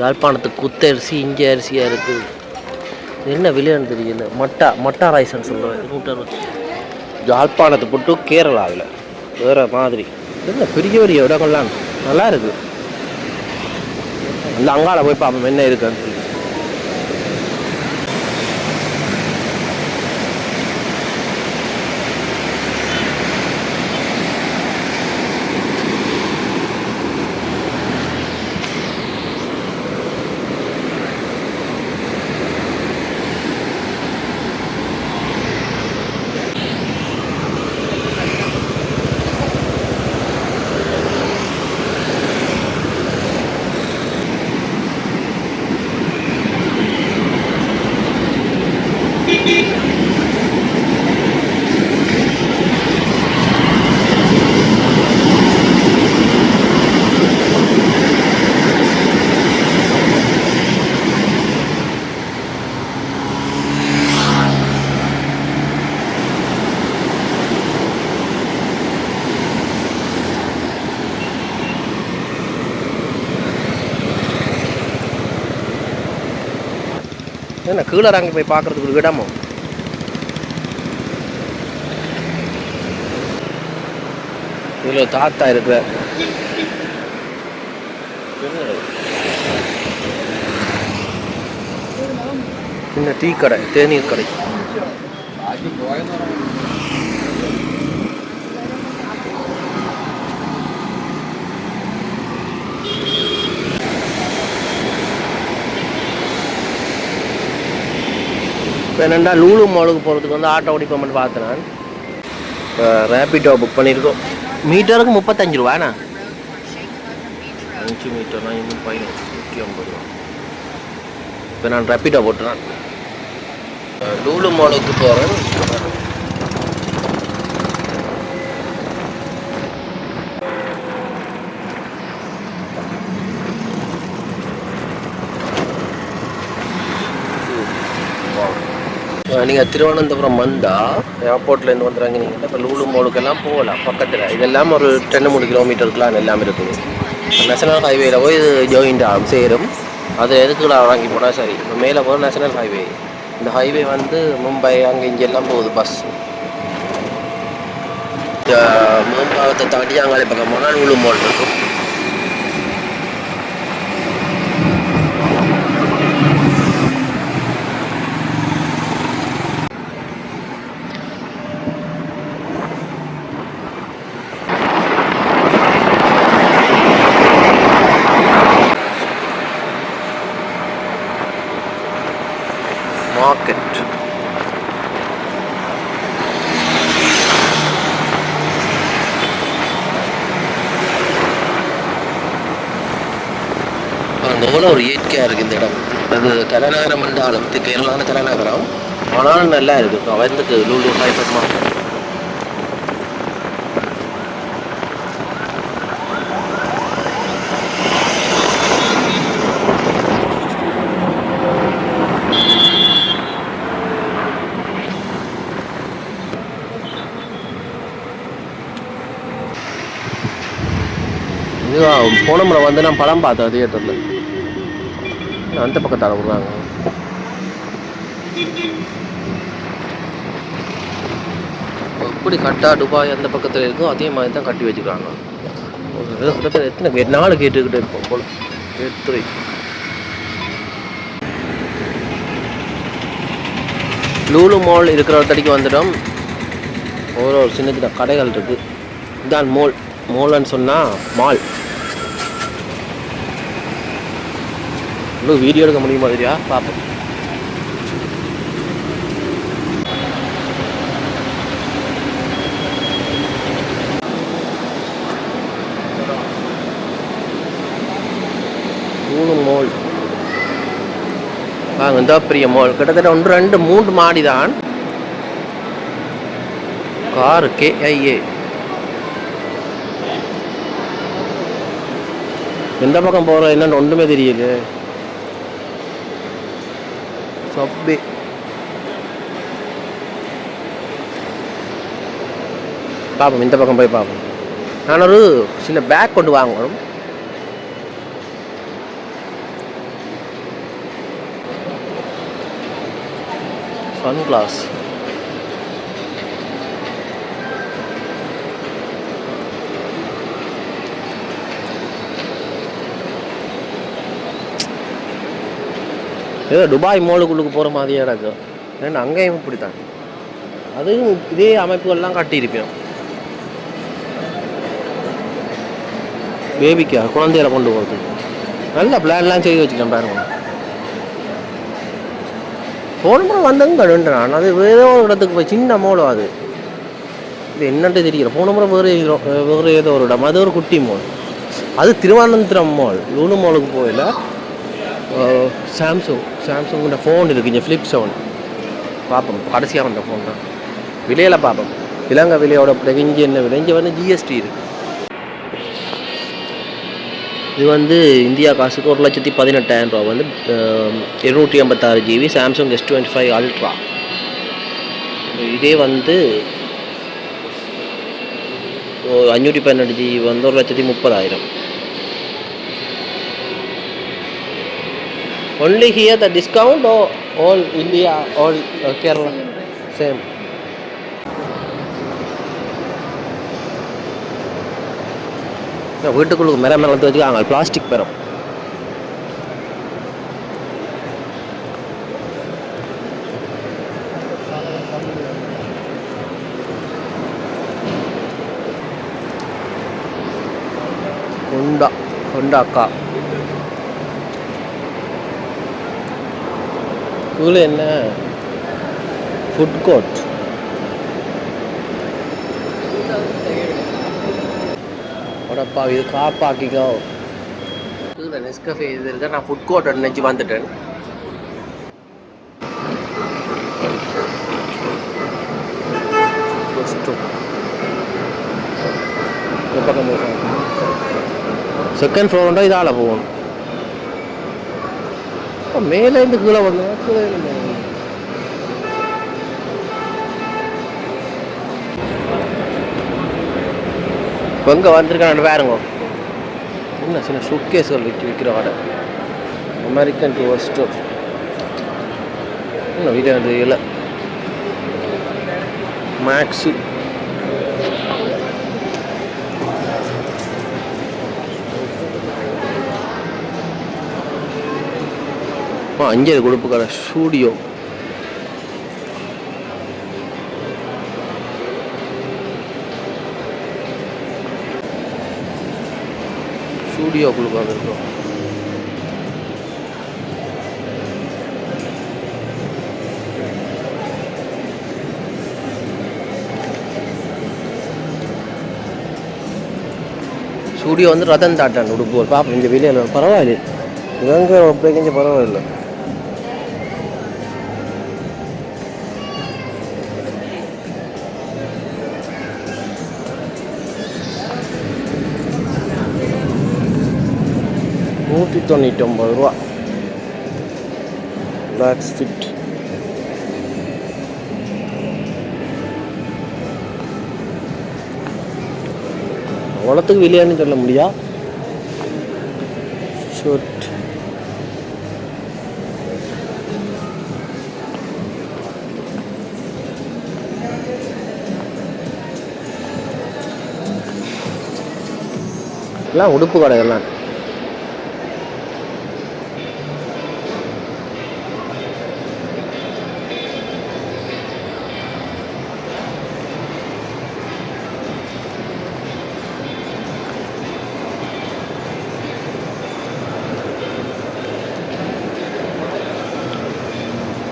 யாழ்ப்பாணத்துக்கு குத்த அரிசி இஞ்சி அரிசியாக இருக்குது என்ன விலைன்னு தெரியல. மட்டா மட்டா ரைஸ்ன்னு சொல்கிறேன் நூற்றறுபது யாழ்ப்பாணத்தை போட்டு கேரளாவில். வேறு மாதிரி. என்ன பெரிய பெரிய இடங்கள்லாம் நல்லா இருக்கு. அந்த அங்கால போய் பார்ப்போம் என்ன இருக்குன்னு சொல்லி என்ன கீழே இறங்கி போய் பார்க்குறதுக்கு ஒரு இடமோ? இதில் தாத்தா இருக்கிற. சின்ன டீ கடை தேநீர் கடை. இப்போ என்னென்னா லூலு மாலுக்கு போகிறதுக்கு வந்து ஆட்டோ ஓடிப்போம்னு பார்த்தேன் நான் ரேபிடோ புக் பண்ணியிருக்கோம். மீட்டருக்கு முப்பத்தஞ்சு ரூபாண்ணா அஞ்சு மீட்டர்னா இன்னும் பதினஞ்சு நூற்றி ஐம்பது ரூபா. இப்போ நான் ரேபிடோ போட்டுறேன். லூலு மாலுக்கு போகிறேன். நீங்கள் திருவனந்தபுரம் வந்தால் ஏர்போர்ட்லேருந்து வந்துடுறாங்க நீங்கள் இப்போ லூலு மோலுக்கெல்லாம் போகலாம் பக்கத்தில். இதெல்லாம் ஒரு ரெண்டு மூணு கிலோமீட்டருக்குலாம் எல்லாம் இருக்குது. நேஷனல் ஹைவேயில் போய் இது ஜாயிண்ட் ஆகும் சேரும். அது எதுக்குள்ள வாங்கி போனால் சரி. இப்போ மேலே போகிற நேஷனல் ஹைவே இந்த ஹைவே வந்து மும்பை அங்கே இங்கே எல்லாம் போகுது பஸ் மும்பாவத்தை தாண்டி அங்கே பக்கம் போனால் லூலு மால் இருக்கும் மார்க்கெட் எவ்வளோ ஒரு இயற்கையாக இருக்குது இந்த இடம். அது தலைநகரம் என்றாலும் இது கேரளான தலைநகரம் ஆனாலும் நல்லா இருக்குது அவந்துக்கு லூலு ஹைபர் மார்க்கெட் போன முறை வந்து நான் படம் பார்த்தேன் தியேட்டரில் அந்த பக்கத்தால் விடுறாங்க. எப்படி கட்டா துபாய் அந்த பக்கத்தில் இருக்கோ அதே மாதிரி தான் கட்டி வச்சுக்கிறாங்க. ஒரு எத்தனை கேட் நாலு கேட்டுக்கிட்டே இருப்போம் போல. கேட் த்ரீ லூலு மால் இருக்கிற தடிக்கு வந்துட்டோம். ஒரு ஒரு சின்ன சின்ன கடைகள் இருக்குது இதான் மோல் மோல்னு சொன்னால் மால் இன்னும் வீடியோ எடுக்க முடியுமா மாதிரியா? பார்ப்போம் மூணு வாங்க இந்த பெரிய மால் கிட்டத்தட்ட ஒன்று ரெண்டு மூன்று மாடி தான் காரு கேஐஏ எந்த பக்கம் போகிறோம் என்னன்னு ஒன்றுமே தெரியல சப்வே பார்ப்போம் இந்த பக்கம் போய் பார்ப்போம் நான் ஒரு சின்ன பேக் கொண்டு வாங்கணும் சன் கிளாஸ் ஏதோ துபாய் மோலுக்குள்ளுக்கு போகிற மாதிரியே இருக்கும் ஏன்னா அங்கேயும் இப்படி தான் அதுவும் இதே அமைப்புகள்லாம் கட்டியிருப்போம் பேபிக்கா குழந்தையில கொண்டு போகிறது நல்ல பிளான்லாம் செய்து வச்சுக்கேன் பாருங்க. போன முறை வந்தவங்க ரெண்டு நான் அது வேற ஒரு இடத்துக்கு போய் சின்ன மோடு அது. இது என்னன்ட்டு தெரியல. போன முறை வேறு வேறு ஏதோ ஒரு இடம். அது ஒரு குட்டி மோல் அது திருவனந்தபுரம் மால் லூனு மாலுக்கு போயில சாம்சங் சாம்சங்கோட ஃபோன் இருக்குது இங்கே ஃப்ளிப் செவன் பார்ப்போம் கடைசியாக வந்த ஃபோன் தான் விலையில் பார்ப்போம் இலங்கை விலையோட பிறகு இங்கே என்ன விலை இங்கே வந்து ஜிஎஸ்டி இருக்குது இது வந்து இந்தியா காசுக்கு ஒரு லட்சத்தி பதினெட்டாயிரம் ரூபா வந்து இருநூற்றி ஐம்பத்தாறு GB Samsung S twenty five ultra இதே வந்து ஓ- அஞ்சூற்றி பதினெட்டு ஜிபி வந்து ஒரு லட்சத்தி முப்பதாயிரம் only here the discount or all India, all uh, Kerala, same. இந்த வீட்டுக்குள்ள மரம் மரம் வச்சுக்காங்க பிளாஸ்டிக் மரம் ஹொண்டா ஹொண்டா அக்கா கீழே என்ன? ஃபுட் கோர்ட் உடப்பா இது காப்பாக்கிக்கோ கீழே நெஸ்கஃபே இது இருக்க நான் ஃபுட் கோர்ட் நினச்சி வந்துட்டேன். செகண்ட் ஃப்ளோர்ண்டா இதால் போகணும். மேலே இருந்து கீழே வந்தோம் கீழே இருந்து மேலே வந்தோம். பாருங்க. என்ன சின்ன சுட்கேஸ்கள் விற்று விற்கிற கடை அமெரிக்கன் டூர் இன்னும் வீடியோ இல்லை. மேக்ஸு அஞ்சல் கொடுப்பு கடை ஸ்டூடியோ. ஸ்டூடியோக்குள்ள வந்திருக்கோம் ஸ்டூடியோ வந்து ரத்தன் தாட்டான் உடுப்பு பாப்பா இங்கே வெளியில் பரவாயில்ல இவங்க கொஞ்சம் பரவாயில்ல. தொண்ணூற்றி ஒம்பது ரூபா. பிளாக் ஃபிட் அவ்வளோத்துக்கு வெளியான்னு சொல்ல முடியா? ஷர்ட் எல்லாம் உடுப்பு கடைகள்லாம்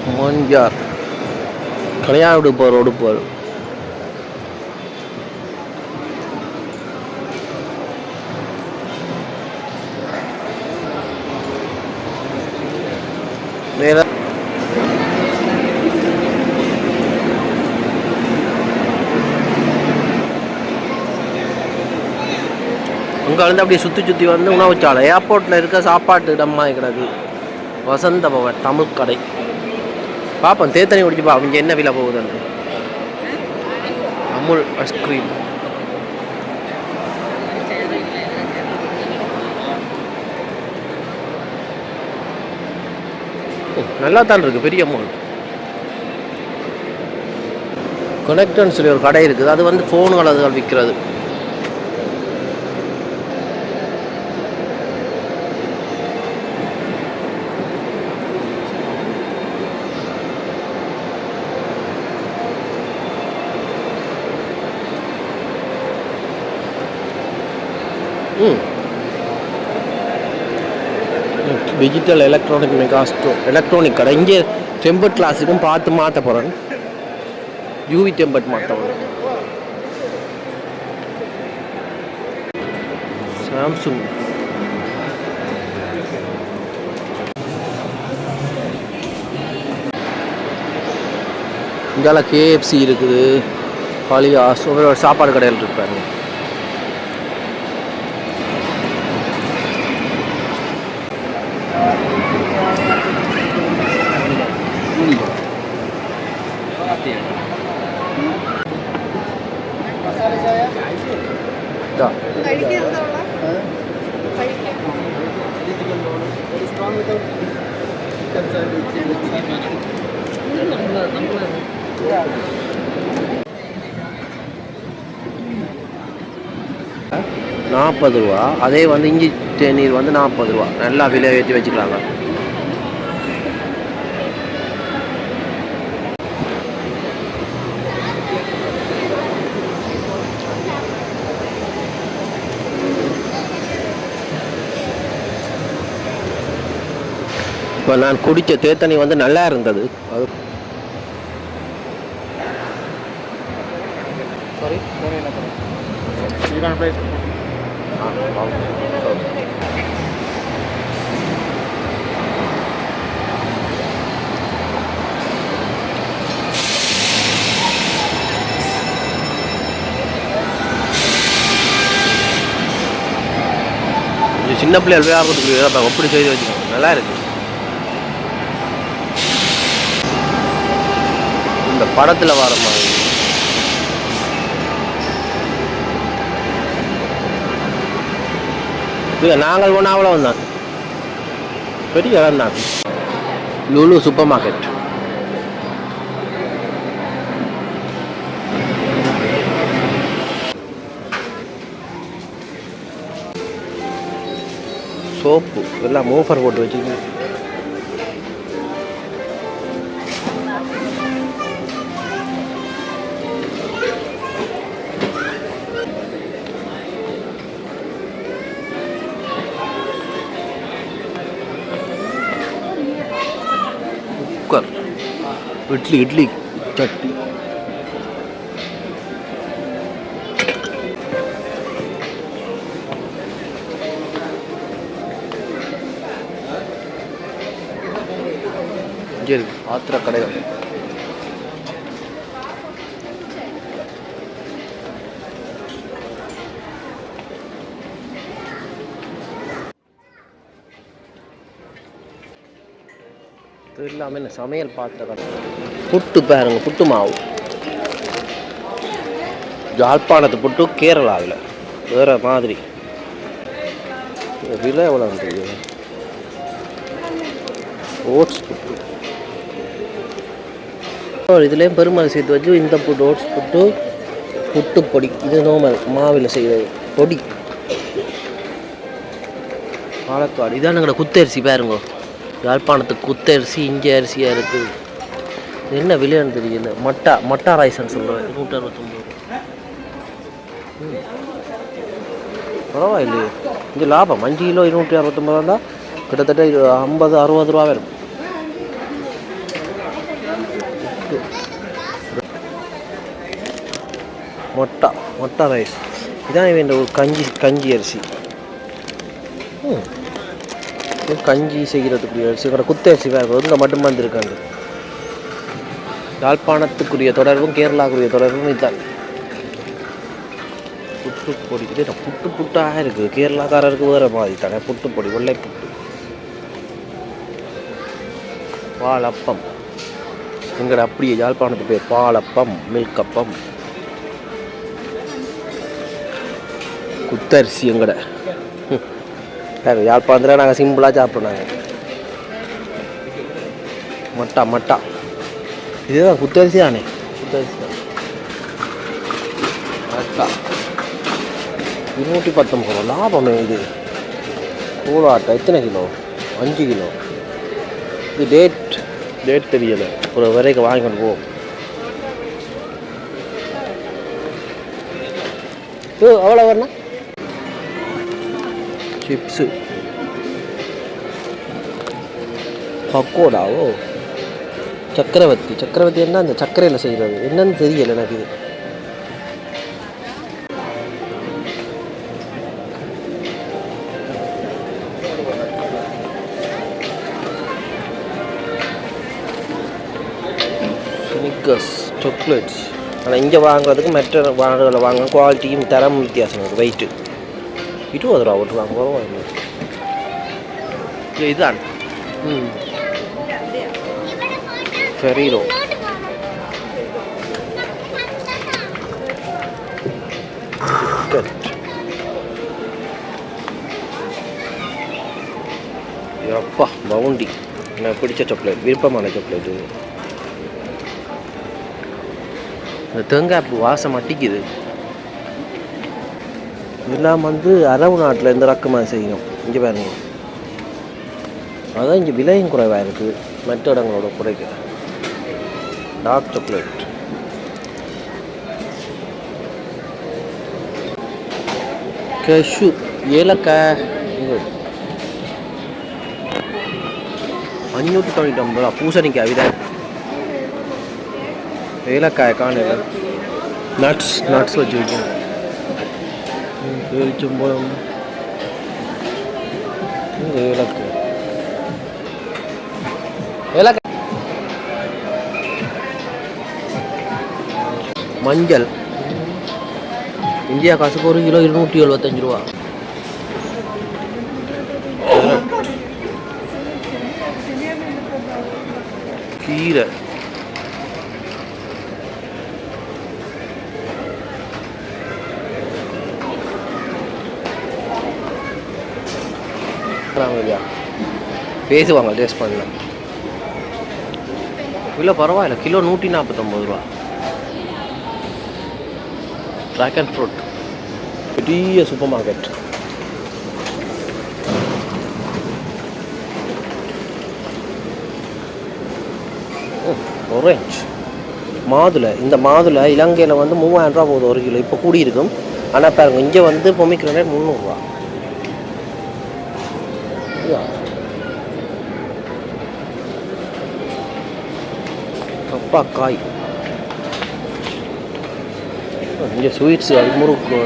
எல்லாம் கல்யாண உடுப்பு ஒரு உடுப்பு வரும் அங்கே வந்து அப்படியே சுற்றி சுற்றி வந்து உணவுச்சாலை. ஏர்போர்ட்டில் இருக்க சாப்பாட்டு இடமா கிடக்கு வசந்த பவன் தமிழ் கடை பார்ப்போம் தேத்தனி குடிச்சு பார்ப்போம் இங்கே என்ன விலை போகுதுன்னு அமுல் ஐஸ்கிரீம் நல்லா தான் இருக்குது பெரிய அமௌண்ட் கனெக்டர்னு சொல்லி ஒரு கடை இருக்குது. அது வந்து ஃபோனுகள் அதுகள் விற்கிறது. டிஜிட்டல் எலக்ட்ரானிக் மெகாஸ்டோ எலக்ட்ரானிக் கடை இங்கே டெம்பர்ட் கிளாஸுக்கும் பார்த்து மாற்ற போகிறேன் யூவி டெம்பர்ட் மாற்ற போகிறேன் சாம்சுங் இங்கால கேஎஃப்சி இருக்குது. காலியா சாப்பாடு கடையில் இருப்பாரு நாற்பது ரூபா. அதே வந்து இஞ்சி தேநீர் வந்து நாற்பது ரூபா. நல்லா விலை ஏற்றி வச்சுக்கலாங்க. இப்போ நான் குடித்த தேத்தனி வந்து நல்லா இருந்தது. அது சின்ன பிள்ளைகள் விளையாடுறதுக்கு அப்போ எப்படி செய்து வச்சுக்கோங்க நல்லா இருக்கு. படத்தில் வர மாதிரி. இல்லை நாங்கள் போன அவ்வளோ தான். பெரிய இடம் தான் லுலு சூப்பர் மார்க்கெட். சோப்பு எல்லாம் மூஃபர் போட்டு வச்சுக்கோங்க इडली इडली चटनी। जी हाथ रख இல்லாமல் சமையல் பாத்திரம் புட்டு பாருங்க புட்டு மாவு. ஜாழ்ப்பாணத்து புட்டு கேரளாவில். வேற மாதிரி. விலை எவ்வளோ ஓட்ஸ் புட்டு. இதுலேயும் பெருமாள் சேர்த்து வச்சு இந்த புட்டு ஓட்ஸ் புட்டு புட்டு பொடி. இது நோமல் மாவில் செய்கிறது பொடி. பாலக்காடு. இதான் எங்களோட குத்தரிசி பாருங்க. யாழ்ப்பாணத்துக்கு குத்தரிசி இஞ்சி அரிசியாக இருக்குது என்ன விலைன்னு தெரியல. மட்டா மட்டா ரைஸ்ன்னு சொல்கிறேன் நூற்றி அறுபத்தொம்பது பரவாயில்லையே. இது லாபம். அஞ்சு கிலோ இருநூற்றி அறுபத்தொம்பது இருந்தால் கிட்டத்தட்ட இது ஐம்பது அறுபது ரூபா வரும் மொட்டா மொட்டா ரைஸ் இதான் வேண்ட ஒரு கஞ்சி கஞ்சி அரிசி. கஞ்சி செய்கிறதுக்குரிய அரிசி கூட குத்த அரிசி வேறு மட்டும் வந்திருக்காங்க. யாழ்ப்பாணத்துக்குரிய தொடர்பும் கேரளாக்குரிய தொடர்பும் இதுதான். புட்டு பொடி இது புட்டு புட்டாக இருக்குது. கேரளாக்காரருக்கு வேறு மாதிரி தானே புட்டு பொடி வெள்ளை புட்டு பாலப்பம். எங்கட அப்படியே யாழ்ப்பாணத்து பேர் பாலப்பம் மில்க் அப்பம் குத்தரிசி எங்கட. யாழ்ப்பாணத்தில் நாங்கள் சிம்பிளாக சாப்பிட்றோம் நாங்கள் மட்டா மட்டா. இதுதான் குத்தரிசி தானே குத்தரிசி தான் மில்கா இருநூற்றி பத்தொம்பது ரூபா லாபமே இது. கூழாட்டை எத்தனை கிலோ? அஞ்சு கிலோ. இது டேட் டேட் தெரியலை. ஒரு வரைக்கும் வாங்கிட்டு போ. ஓ அவ்வளோ வரணும் சிப்ஸு பக்கோடாவோ சக்கரவர்த்தி சக்கரவர்த்தி என்ன அந்த சக்கரையில் செய்கிறது என்னன்னு தெரியல எனக்கு இது ஸ்னிக்கர்ஸ் சாக்லேட்ஸ் ஆனால் இங்கே வாங்குறதுக்கு மற்ற வாங்குறதில் வாங்க குவாலிட்டியும் தரம் வித்தியாசம் இருக்குது வெயிட்டு இருபது ரூபா போட்டு வாங்க பரவாயில்ல இல்லை இதுதான் ம் ஃபெரீரோ அப்பா பவுண்டி எனக்கு பிடிச்ச சாக்லேட் விருப்பமான சாக்லேட் இந்த தேங்காய் வாசம் அட்டிக்குது இதெல்லாம் வந்து அரவு நாட்டில் இந்த ரக்கமாக செய்யணும்? இங்கே பாருங்க. அதான் இங்கே விலையும் குறைவாக இருக்குது மற்ற இடங்களோட குறைக்க டார்க் சாக்லேட் கஷு ஏலக்காய் அஞ்சூற்றி தொண்ணூற்றி ஒம்பது பூசணிக்காய் விதை. ஏலக்காய் காணல நட்ஸ் நட்ஸ் வச்சு வைக்கணும். பேரிச்சம்பழம் இங்கே ஏலக்காய் ஏலக்காய் மஞ்சள் இந்தியா காசுக்கு ஒரு கிலோ இருநூற்றி எழுபத்தஞ்சு ரூபா கீரை இல்லையா? பேசுவாங்க டேஸ்ட் பண்ணலாம் இல்லை பரவாயில்ல. கிலோ நூற்றி நாற்பத்தொம்பது ரூபா. ட்ராகன் ஃப்ரூட் பெரிய சூப்பர் மார்க்கெட் ஒரேஞ்ச் மாதுளை. இந்த மாதுளை இலங்கையில் வந்து மூவாயிரம் ரூபா போகுது ஒரு கிலோ. இப்போ கூடி இருக்கும் ஆனால் பாருங்க இங்கே வந்து பொமிக்கிறனேட் முந்நூறுரூவா கப்பாக்காய் இங்கே ஸ்வீட்ஸ் அது முறுக்கு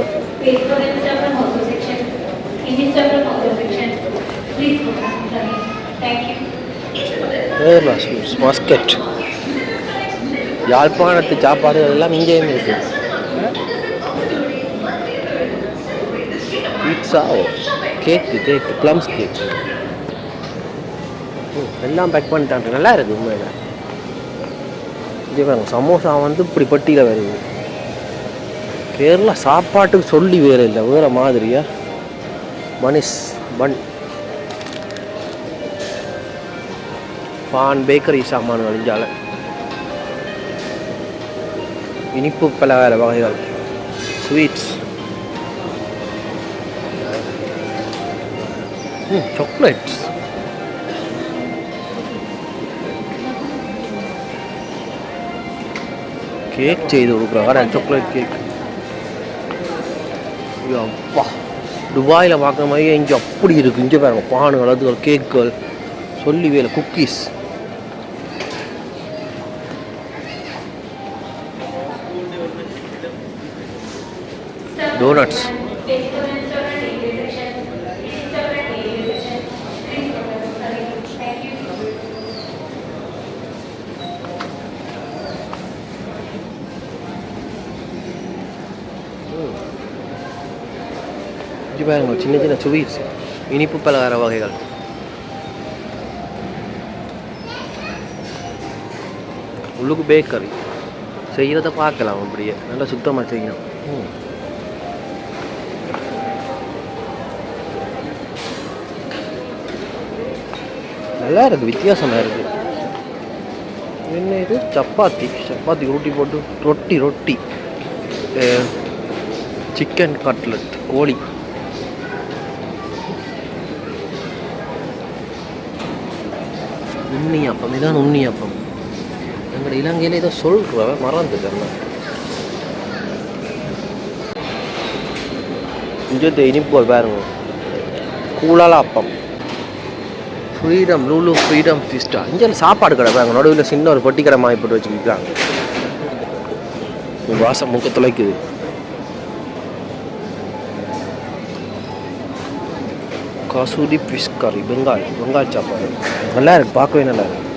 ஸ்வீட்ஸ் மஸ்கட் யாழ்ப்பாணத்து சாப்பாடு எல்லாம் இங்கேயும் இருக்கு pizza cake cake plums cake எல்லாம் பேக் பண்ணிட்டாங்க நல்லா இருக்குது உண்மையில். இதே பாருங்க சமோசா வந்து இப்படி பட்டியில் வருது. கேரளா சாப்பாட்டுக்கு சொல்லி வேறு இல்லை வேறு மாதிரியா? மனிஷ் பன். பான் பேக்கரி சாமான் வழிஞ்சால. இனிப்பு பலகார வகைகள். ஸ்வீட்ஸ் சாக்லேட்ஸ் கேக் செய்து கொடுக்குறாங்க சாக்லேட் கேக் அப்பா துபாயில் பார்க்குற மாதிரியே இங்கே அப்படி இருக்குது இங்கே பாருங்க பானுகள் அதுகள் கேக்குகள் சொல்லி வேலை குக்கீஸ் டோனட்ஸ் இங்கே சின்ன சின்ன ஸ்வீட்ஸ் இனிப்பு பலகார வகைகள். உள்ளுக்கு பேக்கரி செய்கிறத பார்க்கலாம் அப்படியே. நல்லா சுத்தமாக செய்யணும். நல்லா இருக்குது வித்தியாசமாக இருக்குது என்ன இது? சப்பாத்தி. சப்பாத்தி ரொட்டி போட்டு ரொட்டி ரொட்டி. சிக்கன் கட்லட் கோழி. உண்ணியப்பம் இதான் உண்ணியப்பம். எங்களோட இலங்கையில் ஏதோ சொல்கிற மறந்துட்டேன் இங்கே இனிப்பு பாருங்க. அப்பம் ஃப்ரீடம் லூலு ஃப்ரீடம் ஃபிஸ்டா இங்கே சாப்பாடு கடை பாருங்க நடுவில் சின்ன ஒரு பொட்டி கடை மாதிரி போட்டு வச்சுருக்காங்க வாசம் முக்க துளைக்குது கசூரி ஃபிஷ் கறி பெங்கால் பெங்கால் சாப்பாடு நல்லா இருக்கு பார்க்கவே நல்லா இருக்கு